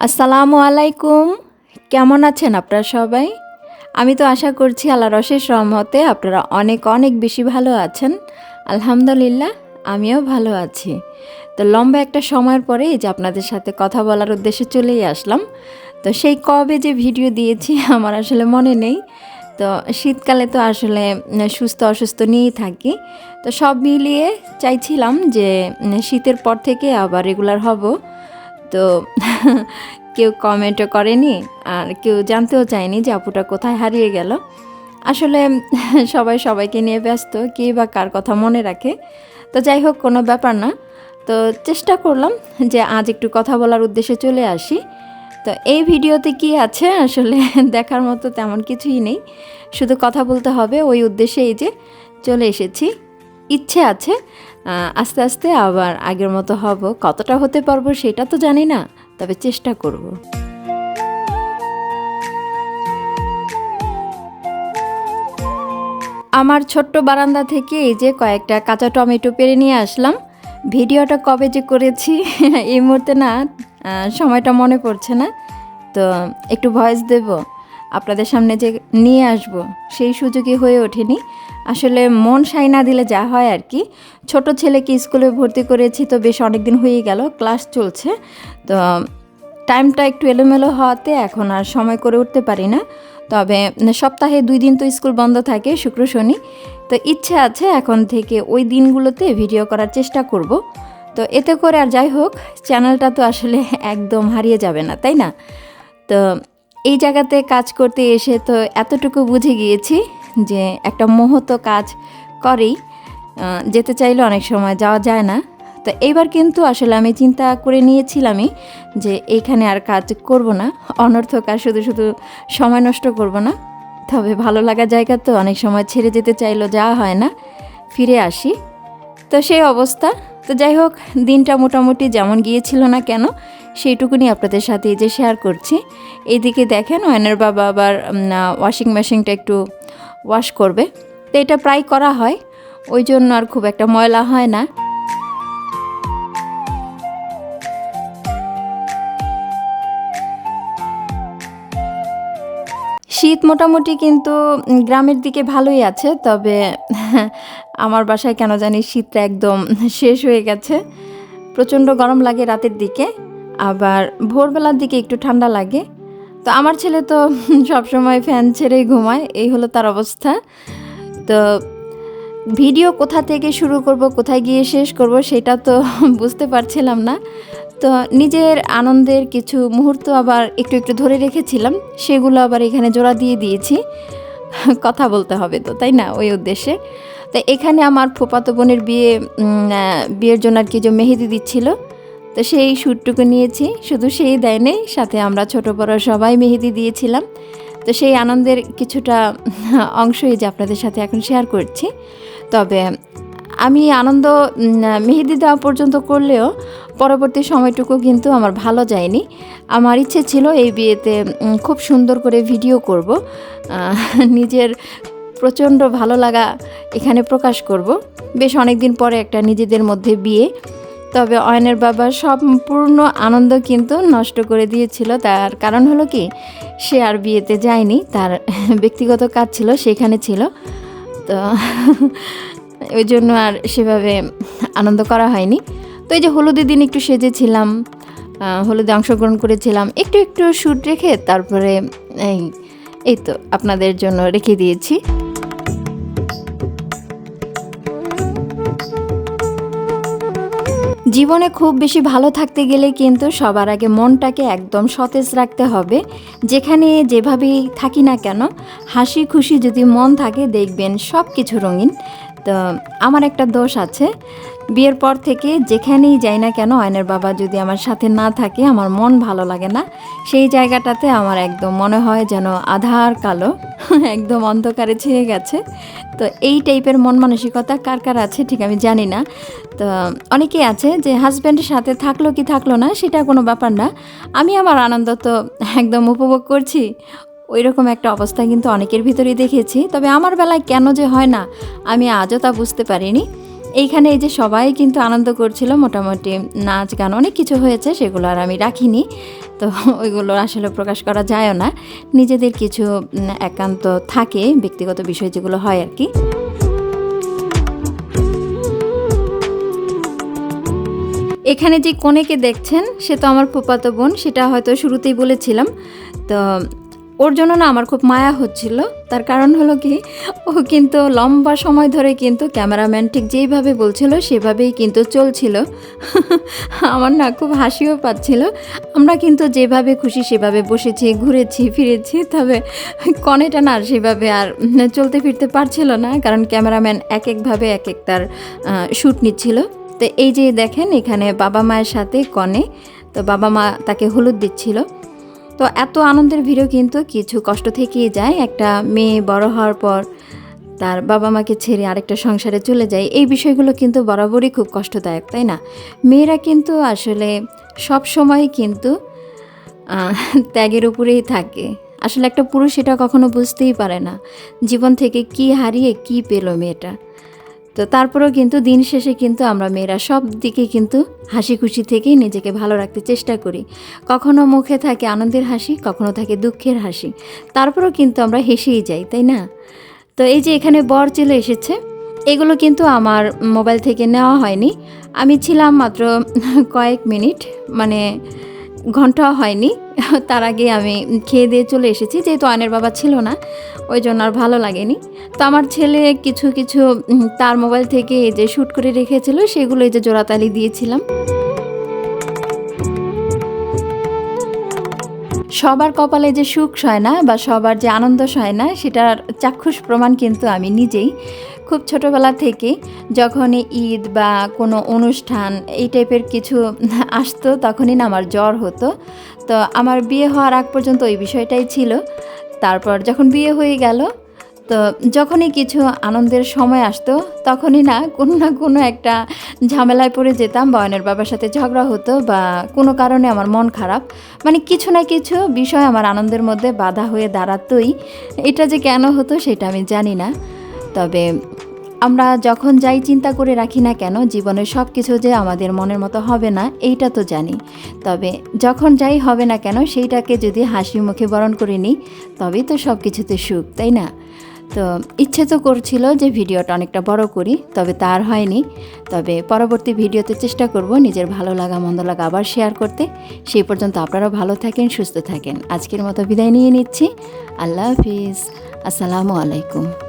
আসসালামু আলাইকুম। কেমন আছেন আপনারা সবাই? আমি তো আশা করছি আল্লাহর অশেষ রহমতে আপনারা অনেক অনেক বেশি ভালো আছেন। আলহামদুলিল্লাহ, আমিও ভালো আছি। তো লম্বা একটা সময়ের পরে যে আপনাদের সাথে কথা বলার উদ্দেশ্যে চলেই আসলাম। তো সেই কবে যে ভিডিও দিয়েছি আমার আসলে মনে নেই। তো শীতকালে তো আসলে সুস্থ অসুস্থ নিয়েই থাকি। তো সব মিলিয়ে চাইছিলাম যে শীতের পর থেকে আবার রেগুলার হব। তো কেউ কমেন্টও করেনি, আর কেউ জানতেও চায়নি যে আপুটা কোথায় হারিয়ে গেল। আসলে সবাই সবাইকে নিয়ে ব্যস্ত, কে বা কার কথা মনে রাখে। তো যাই হোক, কোনো ব্যাপার না। তো চেষ্টা করলাম যে আজ একটু কথা বলার উদ্দেশ্যে চলে আসি। তো এই ভিডিওতে কি আছে? আসলে দেখার মতো তেমন কিছুই নেই। শুধু কথা বলতে হবে, ওই উদ্দেশ্যে এই যে চলে এসেছি। ইচ্ছে আছে আস্তে আস্তে আবার আগের মতো হব। কতটা হতে পারব সেটা তো জানি না, তবে চেষ্টা করব। আমার ছোট্ট বারান্দা থেকে এই যে কয়েকটা কাঁচা টমেটো পেরে নিয়ে আসলাম। ভিডিওটা কবে যে করেছি, এই মুহূর্তে না সময়টা মনে পড়ছে না। তো একটু ভয়েস দেব। আপনাদের সামনে যে নিয়ে আসব, সেই সুযোগই হয়ে ওঠেনি। আসলে মন সাই না দিলে যা হয় আর কি। ছোট ছেলেকে স্কুলে ভর্তি করেছি তো বেশ অনেক দিন হয়ে গেল, ক্লাস চলছে। তো টাইমটা একটু এলোমেলো হওয়াতে এখন আর সময় করে উঠতে পারি না। তবে সপ্তাহে দুই দিন তো স্কুল বন্ধ থাকে, শুক্র, শনি। তো ইচ্ছে আছে এখন থেকে ওই দিনগুলোতে ভিডিও করার চেষ্টা করব। তো এতে করে আর যাই হোক, চ্যানেলটা তো আসলে একদম হারিয়ে যাবে না, তাই না? তো এই জায়গাতে কাজ করতে এসে তো এতটুকু বুঝে গিয়েছি যে একটা মোহ তো কাজ করেই যেতে চাইলে অনেক সময় যাওয়া যায় না। তো এইবার কিন্তু আসলে আমি চিন্তা করে নিয়েছিলামই যে এইখানে আর কাজ করব না, অনর্থক আর শুধু শুধু সময় নষ্ট করব না। তবে ভালো লাগা জায়গা তো অনেক সময় ছেড়ে যেতে চাইলেও যাওয়া হয় না, ফিরে আসি। তো সেই অবস্থা। তো যাই হোক, দিনটা মোটামুটি যেমন গিয়েছিল না কেন সেইটুকুনি আপনাদের সাথে যে শেয়ার করছি। এদিকে দেখেন অয়নের বাবা আবার ওয়াশিং মেশিনটা একটু ওয়াশ করবে। তো এটা প্রায় করা হয়। ওই জন্য আর খুব একটা ময়লা হয় না। শীত মোটামুটি কিন্তু গ্রামের দিকে ভালোই আছে। তবে আমার বাসায় কেন জানি শীতটা একদম শেষ হয়ে গেছে। প্রচণ্ড গরম লাগে রাতের দিকে। আবার ভোরবেলার দিকে একটু ঠান্ডা লাগে। তো আমার ছেলে তো সবসময় ফ্যান ছেড়েই ঘুমায়, এই হলো তার অবস্থা। তো ভিডিও কোথা থেকে শুরু করব, কোথায় গিয়ে শেষ করব, সেটা তো বুঝতে পারছিলাম না। তো নিজের আনন্দের কিছু মুহূর্ত আবার একটু একটু ধরে রেখেছিলাম, সেগুলো আবার এখানে জোড়া দিয়ে দিয়েছি। কথা বলতে হবে তো, তাই না? ওই উদ্দেশ্যে। তো এখানে আমার ফুপাতো বোনের বিয়ে বিয়ের জন্য আর কি যে মেহেদি দিচ্ছিল তো সেই শ্যুটটুকু নিয়েছি, শুধু সেই দেয় নেই, সাথে আমরা ছোট বড় সবাই মেহেদি দিয়েছিলাম। তো সেই আনন্দের কিছুটা অংশই যে আপনাদের সাথে এখন শেয়ার করছি। তবে আমি আনন্দ মেহেদি দেওয়া পর্যন্ত করলেও পরবর্তী সময়টুকু কিন্তু আমার ভালো যায়নি। আমার ইচ্ছে ছিল এই বিয়েতে খুব সুন্দর করে ভিডিও করব নিজের প্রচণ্ড ভালো লাগা এখানে প্রকাশ করব। বেশ অনেক দিন পরে একটা নিজেদের মধ্যে বিয়ে তবে অয়নের বাবা সম্পূর্ণ আনন্দ কিন্তু নষ্ট করে দিয়েছিল। তার কারণ হলো কি, সে আর বিয়েতে যায়নি, তার ব্যক্তিগত কাজ ছিল, সেখানে ছিল। তো ওই জন্য আর সেভাবে আনন্দ করা হয়নি। তো এই যে হলুদের দিন একটু সেজেছিলাম হলুদে অংশগ্রহণ করেছিলাম, একটু একটু শ্যুট রেখে তারপরে এই এই তো আপনাদের জন্য রেখে দিয়েছি। জীবনে খুব বেশি ভালো থাকতে গেলে কিন্তু সবার আগে মনটাকে একদম সতেজ রাখতে হবে। যেখানে যেভাবেই থাকি না কেন, হাসি খুশি যদি মন থাকে দেখবেন সব কিছু রঙিন। তো আমার একটা দোষ আছে। বিয়ের পর থেকে যেখানেই যাই না কেন, আয়নের বাবা যদি আমার সাথে না থাকে, আমার মন ভালো লাগে না। সেই জায়গাটাতে আমার একদম মনে হয় যেন আধার কালো, একদম অন্ধকারে ছেয়ে গেছে। তো এই টাইপের মন মানসিকতা কার কার আছে ঠিক আমি জানি না। তো অনেকেই আছে যে হাজব্যান্ডের সাথে থাকল কি থাকল না, সেটা কোনো ব্যাপার না। আমি আমার আনন্দ তো একদম উপভোগ করছি। ওই রকম একটা অবস্থা কিন্তু অনেকের ভিতরেই দেখেছি। তবে আমার বেলায় কেন যে হয় না, আমি আজও তা বুঝতে পারিনি। এইখানে এই যে সবাই কিন্তু আনন্দ করছিল মোটামুটি নাচ গান অনেক কিছু হয়েছে, সেগুলো আর আমি রাখিনি। তো ওইগুলো আসলে প্রকাশ করা যায়ও না। নিজেদের কিছু একান্ত থাকে, ব্যক্তিগত বিষয় যেগুলো হয় আর কি। এখানে যে কনেকে দেখছেন, সে তো আমার ফুপাতো বোন, সেটা হয়তো শুরুতেই বলেছিলাম। তো ওর জন্য না আমার খুব মায়া হচ্ছিল। তার কারণ হলো কি, ও কিন্তু লম্বা সময় ধরে কিন্তু ক্যামেরাম্যান ঠিক যেইভাবে বলছিল সেভাবেই কিন্তু চলছিল। আমার না খুব হাসিও পাচ্ছিল। আমরা কিন্তু যেভাবে খুশি সেভাবে বসেছি, ঘুরেছি, ফিরেছি, তবে কনেটা না সেভাবে আর চলতে ফিরতে পারছিল না, কারণ ক্যামেরাম্যান এক একভাবে এক এক তার শ্যুট নিচ্ছিল। তো এই যে দেখেন এখানে বাবা মায়ের সাথে কনে, তো বাবা মা তাকে হলুদ দিচ্ছিল। তো এত আনন্দের ভিড়ও কিন্তু কিছু কষ্ট থেকেই যায়। একটা মেয়ে বড় হওয়ার পর তার বাবা মাকে ছেড়ে আরেকটা সংসারে চলে যায়। এই বিষয়গুলো কিন্তু বরাবরই খুব কষ্টদায়ক, তাই না? মেয়েরা কিন্তু আসলে সব সময় কিন্তু ত্যাগের উপরেই থাকে। আসলে একটা পুরুষ এটা কখনো বুঝতেই পারে না। জীবন থেকে কি হারিয়ে কি পেল মেয়েটা? তো তারপরেও কিন্তু দিন শেষে কিন্তু আমরা মেয়েরা সব দিকে কিন্তু হাসি খুশি থেকেই নিজেকে ভালো রাখতে চেষ্টা করি। কখনো মুখে থাকে আনন্দের হাসি, কখনো থাকে দুঃখের হাসি। তারপরেও কিন্তু আমরা হেসেই যাই, তাই না? তো এই যে এখানে বর চলে এসেছে, এগুলো কিন্তু আমার মোবাইল থেকে নেওয়া হয়নি। আমি ছিলাম মাত্র কয়েক মিনিট মানে ঘণ্টা হয়নি। তার আগে আমি খেয়ে দিয়ে চলে এসেছি, যেহেতু আয়নের বাবা ছিল না। ওই জন্য আর ভালো লাগেনি। তো আমার ছেলে কিছু কিছু তার মোবাইল থেকে এই যে শ্যুট করে রেখেছিল, সেগুলো এই যে জোড়াতালি দিয়েছিলাম। সবার কপালে যে সুখ সয় না বা সবার যে আনন্দ সয় না, সেটার চাক্ষুষ প্রমাণ কিন্তু আমি নিজেই। খুব ছোটোবেলা থেকে যখনই ঈদ বা কোনো অনুষ্ঠান এই টাইপের কিছু আসতো, তখনই না আমার জ্বর হতো। তো আমার বিয়ে হওয়ার আগ পর্যন্ত ওই বিষয়টাই ছিল। তারপর যখন বিয়ে হয়ে গেল, তো যখনই কিছু আনন্দের সময় আসতো, তখনই না, কোনো না কোনো একটা ঝামেলায় পড়ে যেতাম, বয়নের বাবার সাথে ঝগড়া হতো বা কোনো কারণে আমার মন খারাপ। মানে কিছু না কিছু বিষয় আমার আনন্দের মধ্যে বাধা হয়ে দাঁড়াতোই। এটা যে কেন হতো সেটা আমি জানি না। তবে আমরা যখন যাই চিন্তা করে রাখি না কেন, জীবনের সব কিছু যে আমাদের মনের মতো হবে না, এইটা তো জানি। তবে যখন যাই হবে না কেন, সেইটাকে যদি হাসি মুখে বরণ করে নিই, তবেই তো সব কিছুতে সুখ, তাই না? তো ইচ্ছে তো করছিল যে ভিডিওটা অনেকটা বড় করি, তবে তার হয়নি। তবে পরবর্তী ভিডিওতে চেষ্টা করব নিজের ভালো লাগা, মন্দ লাগা আবার শেয়ার করতে। সেই পর্যন্ত আপনারা ভালো থাকেন, সুস্থ থাকেন। আজকের মতো বিদায় নিয়ে নিচ্ছি। আল্লাহ হাফিজ। আসসালামু আলাইকুম।